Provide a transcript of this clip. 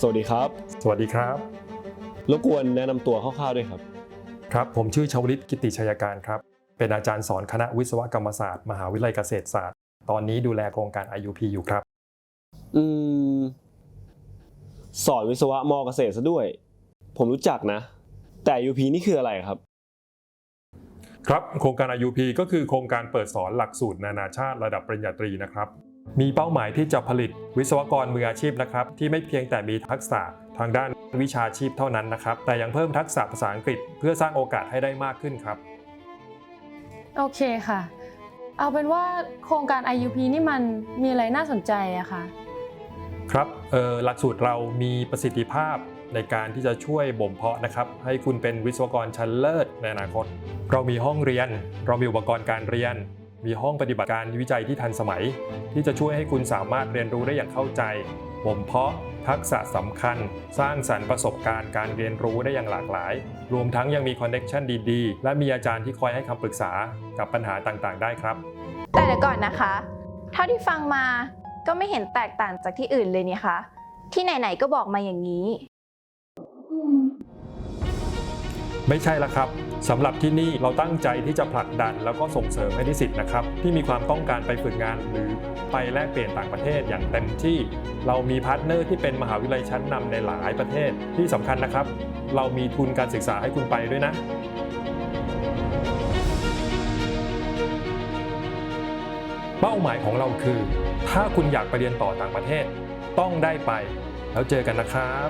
สวัสดีครับ สวัสดีครับรบกวนแนะนำตัวคร่าวๆด้วยครับ ครับผมชื่อชวลิตกิติชัยการครับ เป็นอาจารย์สอนคณะวิศวกรรมศาสตร์ มหาวิทยาลัยเกษตรศาสตร์ ตอนนี้ดูแลโครงการ IUP อยู่ครับ อืม สอนวิศวะมอเกษตรซะด้วย ผมรู้จักนะ แต่ UP นี่คืออะไรครับ ครับโครงการ IUP ก็คือโครงการเปิดสอนหลักสูตรนานาชาติระดับปริญญาตรีนะครับ มีเป้าหมายที่จะผลิตวิศวกรมืออาชีพนะครับ ที่ไม่เพียงแต่มีทักษะทางด้านวิชาชีพเท่านั้นนะครับ แต่ยังเพิ่มทักษะภาษาอังกฤษ เพื่อสร้างโอกาสให้ได้มากขึ้นครับ โอเคค่ะ เอาเป็นว่าโครงการ IUP นี่มันมีอะไรน่าสนใจอะคะครับเอ่อหลักสูตรเรามีประสิทธิภาพในการที่จะช่วยบ่มเพาะนะครับ ให้คุณเป็นวิศวกรชั้นเลิศในอนาคต เรามีห้องเรียน เรามีอุปกรณ์การเรียน มีห้องปฏิบัติการวิจัยที่ทันสมัย ที่จะช่วยให้คุณสามารถเรียนรู้ได้อย่างเข้าใจบ่มเพาะทักษะสำคัญ สร้างสรรค์ประสบการณ์การเรียนรู้ได้อย่างหลากหลาย รวมทั้งยังมีคอนเน็ชันดีๆ และมีอาจารย์ที่คอยให้คำปรึกษากับปัญหาต่างๆ ได้ครับ แต่เดี๋ยวก่อนนะคะ เท่าที่ฟังมาก็ไม่เห็นแตกต่างจากที่อื่นเลยนี่คะที่ไหนๆก็บอกมาอย่างนี้ ไม่ใช่ละครับสำหรับที่นี่เราตั้งใจที่จะผลักดัน แล้วก็ส่งเสริมให้นิสิตนะครับ ที่มีความต้องการไปฝึกงานหรือไปแลกเปลี่ยนต่างประเทศอย่างเต็มที่ เรามีพาร์ทเนอร์ที่เป็นมหาวิทยาลัยชั้นนำในหลายประเทศที่สำคัญนะครับ เรามีทุนการศึกษาให้คุณไปด้วยนะเป้าหมายของเราคือ ถ้าคุณอยากไปเรียนต่อต่างประเทศ ต้องได้ไป แล้วเจอกันนะครับ